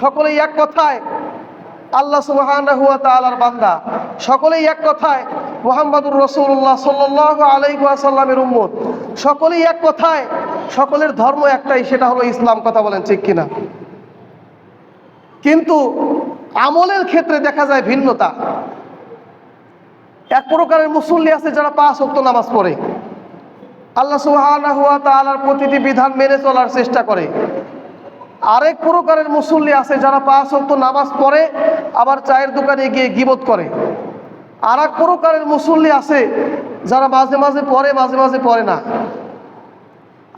সকলেই এক কথায়, আল্লাহ সুবহানাহু ওয়া তাআলার বান্দা। সকলেই এক কথায়, মুহাম্মাদুর রাসূলুল্লাহ সাল্লাল্লাহু আলাইহি ওয়াসাল্লামের উম্মত। সকলেই এক কথায়, সকলের ধর্ম একটাই, সেটা হলো ইসলাম, কথা বলেন ঠিক কিনা? কিন্তু আমলের ক্ষেত্রে দেখা যায় ভিন্নতা। এক প্রকারের মুসল্লি আছে যারা পাঁচ ওয়াক্ত নামাজ পড়ে। আল্লাহ সুবহানাহু ওয়া তাআলার প্রতিটি বিধান মেনে চলার চেষ্টা করে। আরেক প্রকারের মুসল্লি আছে যারা পাঁচ ওয়াক্ত নামাজ পড়ে, আবার চায়ের দোকানে গিয়ে গিবত করে। আর এক প্রকারের মুসল্লি আছে যারা মাঝে মাঝে পড়ে, মাঝে মাঝে পড়ে না।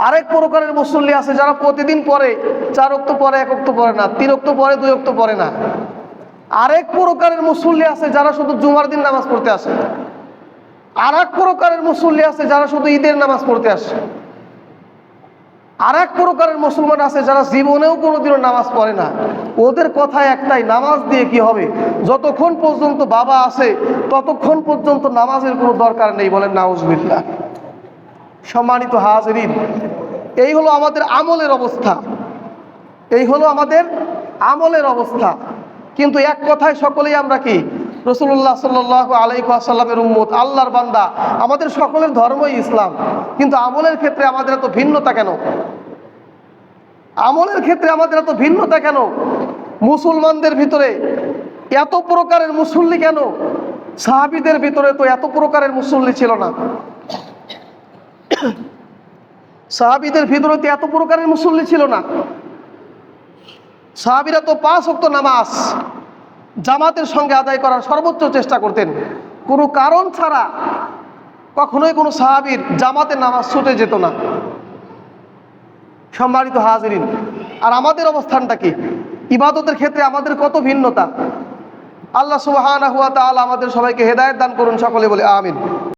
আরেক প্রকারের মুসল্লি আছে যারা প্রতিদিন পড়ে, চার অক্ত পরে এক অক্ত পড়ে না, তিন অক্ত পরে দুই অক্ত পড়ে না। আরেক প্রকারের মুসল্লি আছে যারা শুধু জুমার দিন নামাজ পড়তে আসে। আর এক প্রকারের মুসল্লি আছে যারা শুধু ঈদের নামাজ পড়তে আসে। আর এক প্রকারের মুসলমান আছে যারা জীবনেও কোনোদিনও নামাজ পড়ে না। ওদের কথা একটাই, নামাজ দিয়ে কি হবে? যতক্ষণ পর্যন্ত বাবা আছে, ততক্ষণ পর্যন্ত নামাজের কোনো দরকার নেই বলেন নাউজবিল্লা সম্মানিত হাজরিন, এই হলো আমাদের আমলের অবস্থা। এই হলো আমাদের আমলের অবস্থা। কিন্তু এক কথায় সকলেই আমরা কি? রসুল্লাহ সাল্লাহ আলাইসাল্লামের উম্মত, আল্লাহর বান্দা। আমাদের সকলের ধর্মই ইসলাম, কিন্তু আমলের ক্ষেত্রে আমাদের এত ভিন্নতা কেন? আমলের ক্ষেত্রে আমাদের এত ভিন্নতা কেন? মুসলমানদের ভিতরে এত প্রকারের মুসল্লি কেন? সাহাবিদের ভিতরে তো এত প্রকারের মুসল্লি ছিল না। সাহাবিদের ভিতরে তো এত প্রকারের মুসল্লি ছিল না। সাহাবিরা তো পাঁচ অক্ত নামাজ জামাতের সঙ্গে আদায় করার সর্বোচ্চ চেষ্টা করতেন। কোনো কারণ ছাড়া কখনোই কোনো সাহাবির জামাতের নামাজ ছুটে যেত না। সম্মানিত হাজরিন, আর আমাদের অবস্থানটা কি? ইবাদতের ক্ষেত্রে আমাদের কত ভিন্নতা। আল্লাহ সুবাহ আমাদের সবাইকে হেদায়ত দান করুন সকলে বলে আমিন।